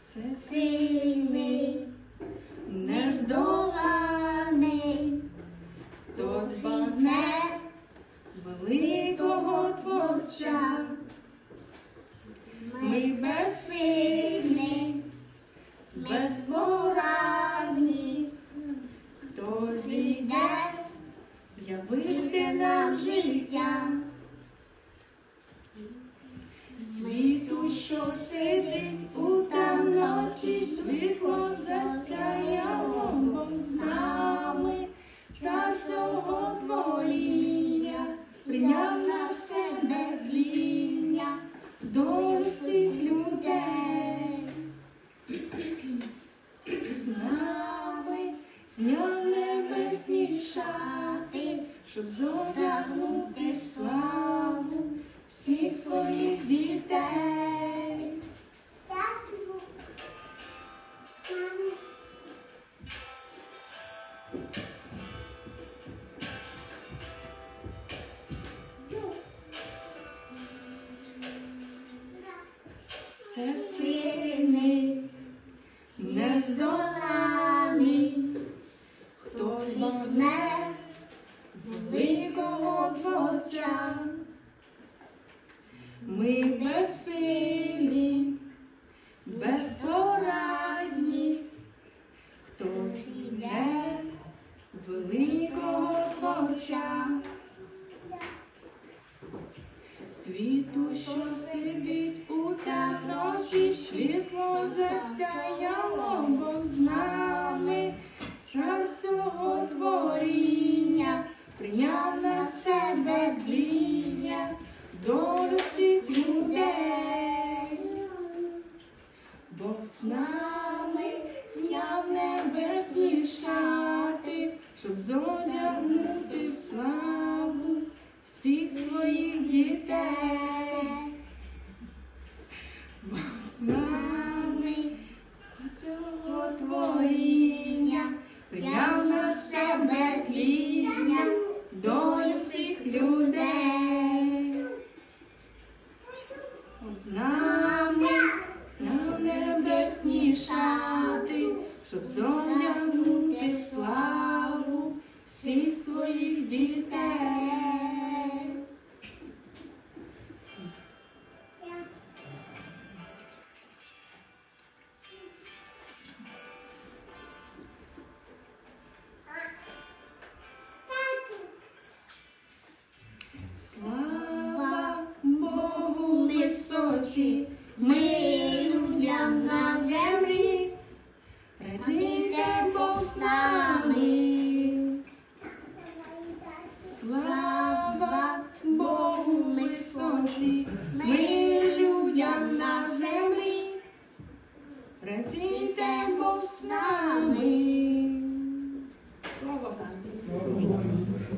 Всесильний, нездоланий, хто збагне великого творця. Ми безсильні, безпорадні, хто зійде явити нам життя. Світу, що сидить у темноті, світло засяяло бо з нами, цар всього творіння, прийняв на себе тління, долю всіх людей. З нами зняв небесні шати, щоб зодягнути славу всіх своїх дітей. Всесильний, нездоланий, хто збагне великого творця. Ми безсилі, безпорадні, хто зійде великого творця. Світу, що сидить у темноті, світло засяяло, бо з нами цар всього творіння, прийняв на себе дління, щоб зодягнути в славу всіх своїх дітей. З нами всього творіння, прийняв на себе тління, долю всіх людей. З нами на небесні шати, щоб зодягнути в славу всіх своїх дітей. Слава з нами. Слава Богу Сонці, ми людям на землі, радійте Бог з нами. Слава Господу!